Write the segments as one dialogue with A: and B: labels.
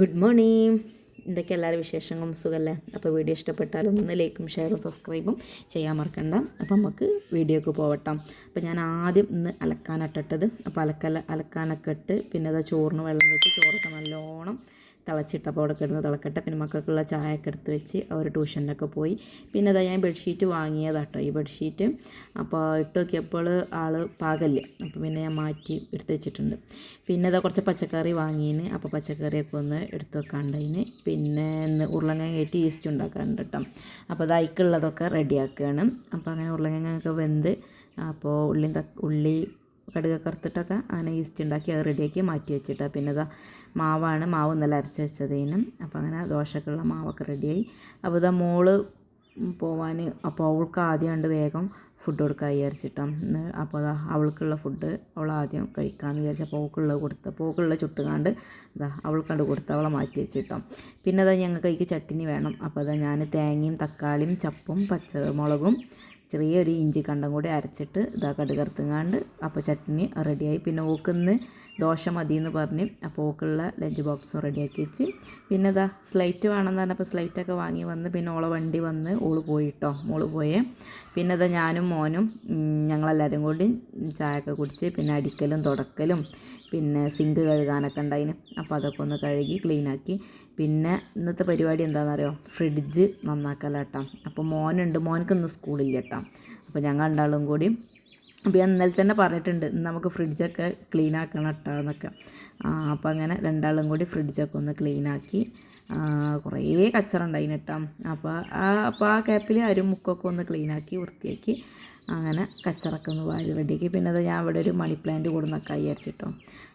A: Good morning എന്തൊക്കെ എല്ലാവരും വിശേഷങ്ങളും? സുഖമല്ലേ അപ്പോൾ വീഡിയോ ഇഷ്ടപ്പെട്ടാൽ ഒന്ന് ലൈക്കും ഷെയറും സബ്സ്ക്രൈബും ചെയ്യാൻ മറക്കണ്ട. അപ്പോൾ നമുക്ക് വീഡിയോക്ക് പോവട്ടെ. അപ്പോൾ ഞാൻ ആദ്യം ഇന്ന് അലക്കാനട്ടിട്ടത് അപ്പോൾ അലക്കല അലക്കാനൊക്കെ ഇട്ട് പിന്നെ അത് ചോറിന് വെള്ളം വെച്ച് ചോറൊക്കെ നല്ലോണം തിളച്ചിട്ടപ്പോൾ അവിടെ കിടന്ന് തിളക്കട്ടെ. പിന്നെ മക്കൾക്കുള്ള ചായയൊക്കെ എടുത്ത് വെച്ച് അവർ ട്യൂഷനിലൊക്കെ പോയി. പിന്നെ അതാ ഞാൻ ബെഡ്ഷീറ്റ് വാങ്ങിയതാട്ടോ ഈ ബെഡ്ഷീറ്റ്. അപ്പോൾ ഇട്ട് നോക്കിയപ്പോൾ ആൾ പാകല്ല അപ്പോൾ പിന്നെ ഞാൻ മാറ്റി എടുത്ത് വെച്ചിട്ടുണ്ട്. പിന്നെ അതാ കുറച്ച് പച്ചക്കറി വാങ്ങിയിന്. അപ്പോൾ പച്ചക്കറിയൊക്കെ ഒന്ന് എടുത്ത് വെക്കാണ്ടതിന് പിന്നെ ഇന്ന് ഉരുളങ്ങ കയറ്റി ഈസ്റ്റ് ഉണ്ടാക്കാറുണ്ട് കേട്ടോ. അപ്പോൾ അത് അതിക്കുള്ളതൊക്കെ റെഡിയാക്കുകയാണ് അപ്പോൾ അങ്ങനെ ഉരുളങ്ങയൊക്കെ വെന്ത് അപ്പോൾ ഉള്ളി ഉള്ളി കടുക് കറുത്തിട്ടൊക്കെ അങ്ങനെ ഈസ്റ്റ് ഉണ്ടാക്കി അത് റെഡിയാക്കി മാറ്റി വെച്ചിട്ട്. പിന്നെ ഇതാ മാവാണ്. മാവ് നല്ല അരച്ച് വെച്ചതിനും. അപ്പോൾ അങ്ങനെ ദോശക്കുള്ള മാവൊക്കെ റെഡിയായി അപ്പോൾ ഇതാ മോൾ പോവാൻ അപ്പോൾ അവൾക്ക് ആദ്യം കണ്ട് വേഗം ഫുഡ് കൊടുക്കാൻ വിചാരിച്ചിട്ടാണ് അപ്പോൾ അതാ അവൾക്കുള്ള ഫുഡ് അവൾ ആദ്യം കഴിക്കാമെന്ന് വിചാരിച്ചപ്പോൾ അവൾക്കുള്ള കൊടുത്ത പോക്കുള്ള ചുട്ടുകാണ്ട് ഇതാ അവൾക്കണ്ട് കൊടുത്ത് അവളെ മാറ്റി വെച്ചിട്ടോ. പിന്നെ അതാ ഞങ്ങൾക്ക് അതിക്ക് ചട്ടിനി വേണം. അപ്പോൾ അതാ ഞാൻ തേങ്ങയും തക്കാളിയും ചപ്പും പച്ചമുളകും ചെറിയൊരു ഇഞ്ചി കണ്ടം കൂടി അരച്ചിട്ട് ഇതാ കടുകർത്തുങ്ങാണ്ട് അപ്പോൾ ചട്നി റെഡിയായി. പിന്നെ ഓക്കുന്ന് ദോശ മതി എന്ന് പറഞ്ഞ് അപ്പോൾ ഓക്കുള്ള ലഞ്ച് ബോക്സും റെഡിയാക്കി വെച്ച്. പിന്നെ ഇതാ സ്ലൈറ്റ് വേണമെന്ന് പറഞ്ഞപ്പോൾ സ്ലൈറ്റൊക്കെ വാങ്ങി വന്ന് പിന്നെ ഓളെ വണ്ടി വന്ന് ഓൾ പോയിട്ടോ മോൾ പോയേ. പിന്നെ അത് ഞാനും മോനും ഞങ്ങളെല്ലാവരും കൂടി ചായയൊക്കെ കുടിച്ച് പിന്നെ അടിക്കലും തുടക്കലും പിന്നെ സിങ്ക് കഴുകാനൊക്കെ ഉണ്ടായിന്. അപ്പോൾ അതൊക്കെ ഒന്ന് കഴുകി ക്ലീനാക്കി പിന്നെ ഇന്നത്തെ പരിപാടി എന്താണെന്നറിയോ ഫ്രിഡ്ജ് നന്നാക്കലാട്ടാം. അപ്പോൾ മോനുണ്ട്. മോനക്ക് ഇന്ന് സ്കൂളില്ല കേട്ടോ അപ്പോൾ ഞങ്ങൾ രണ്ടാളും കൂടി അപ്പോൾ ഞാൻ ഇന്നലെ തന്നെ പറഞ്ഞിട്ടുണ്ട് നമുക്ക് ഫ്രിഡ്ജൊക്കെ ക്ലീൻ ആക്കണം കേട്ടോ എന്നൊക്കെ. അപ്പോൾ അങ്ങനെ രണ്ടാളും കൂടി ഫ്രിഡ്ജൊക്കെ ഒന്ന് ക്ലീൻ ആക്കി കുറേ കച്ചറ ഉണ്ടായിന് അപ്പോൾ ആ അപ്പോൾ ആ ക്യാപ്പിൽ അരും മുക്കൊക്കെ ഒന്ന് ക്ലീനാക്കി വൃത്തിയാക്കി അങ്ങനെ കച്ചറൊക്കെ ഒന്ന് വാരി റെഡിയാക്കി. പിന്നെ അത് ഞാൻ ഇവിടെ ഒരു മണി പ്ലാന്റ് കൊടുന്നൊക്കെ വിചാരിച്ചിട്ടോ.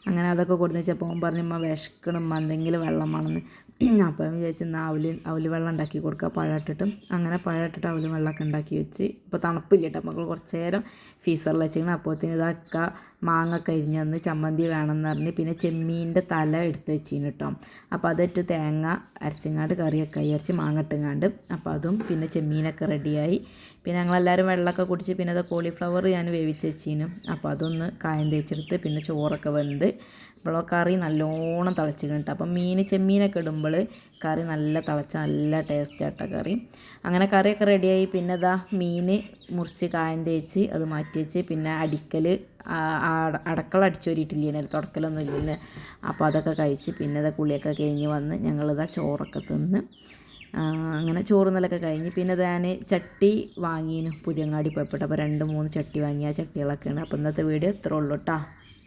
A: അങ്ങനെ അതൊക്കെ കൊടുന്ന് വെച്ചപ്പോൾ അവൻ പറഞ്ഞു ഉമ്മ വിശക്കണം എന്തെങ്കിലും വെള്ളം വേണമെന്ന് അപ്പം വിചാരിച്ചു എന്നാൽ അവൽ അവൽ വെള്ളം ഉണ്ടാക്കി കൊടുക്കുക പഴമിട്ടിട്ടും അങ്ങനെ പഴമിട്ടിട്ട് അവൽ വെള്ളമൊക്കെ ഉണ്ടാക്കി വെച്ച്. ഇപ്പോൾ തണുപ്പില്ല കേട്ടോ മക്കൾ കുറച്ച് നേരം ഫീസറിൽ വെച്ചിങ്ങനെ അപ്പോഴത്തേന് ഇതൊക്കെ മാങ്ങ കരിഞ്ഞ് തന്ന് ചമ്മന്തി വേണമെന്ന് പറഞ്ഞ് പിന്നെ ചെമ്മീന്റെ തല എടുത്ത് വെച്ചിന് കേട്ടോ. അപ്പോൾ അതിട്ട് തേങ്ങ അരച്ചിങ്ങാണ്ട് കറിയൊക്കെ അരച്ച് മാങ്ങ ഇട്ടുങ്ങാണ്ട്. അപ്പോൾ അതും പിന്നെ ചെമ്മീനൊക്കെ റെഡിയായി പിന്നെ ഞങ്ങളെല്ലാവരും വെള്ളമൊക്കെ കുടിച്ച് പിന്നെ അത് കോളിഫ്ലവർ ഞാൻ വേവിച്ച് വെച്ചിനു. അപ്പോൾ അതൊന്ന് കായം തേച്ചെടുത്ത് പിന്നെ ചോറൊക്കെ വെന്ത് അപ്പോൾ കറി നല്ലോണം തിളച്ച് കിട്ടും അപ്പം മീൻ ചെമ്മീനൊക്കെ ഇടുമ്പോൾ കറി നല്ല തിളച്ച നല്ല ടേസ്റ്റ് ആട്ടോ കറി. അങ്ങനെ കറിയൊക്കെ റെഡിയായി പിന്നെ ഇതാ മീൻ മുറിച്ച് കായം തേച്ച് അത് മാറ്റി വെച്ച്. പിന്നെ അടിക്കൽ അടക്കള അടിച്ചോരിയിട്ടില്ലേ തുടക്കലൊന്നും ഇല്ലല്ലേ. അപ്പോൾ അതൊക്കെ കഴിച്ച് പിന്നെ ഇതാ കുളിയൊക്കെ കഴിഞ്ഞ് വന്ന് ഞങ്ങളിതാ ചോറൊക്കെ തിന്ന് അങ്ങനെ ചോറ് നിലൊക്കെ കഴിഞ്ഞ്. പിന്നെ ഞാൻ ചട്ടി വാങ്ങിയിരുന്നു പുതിയങ്ങാടി പോയപ്പോട്ട്. അപ്പോൾ രണ്ട് മൂന്ന് ചട്ടി വാങ്ങിയ ആ ചട്ടികളൊക്കെയാണ്. അപ്പോൾ ഇന്നത്തെ വീഡിയോ ഇത്രേ ഉള്ളൂ കേട്ടോ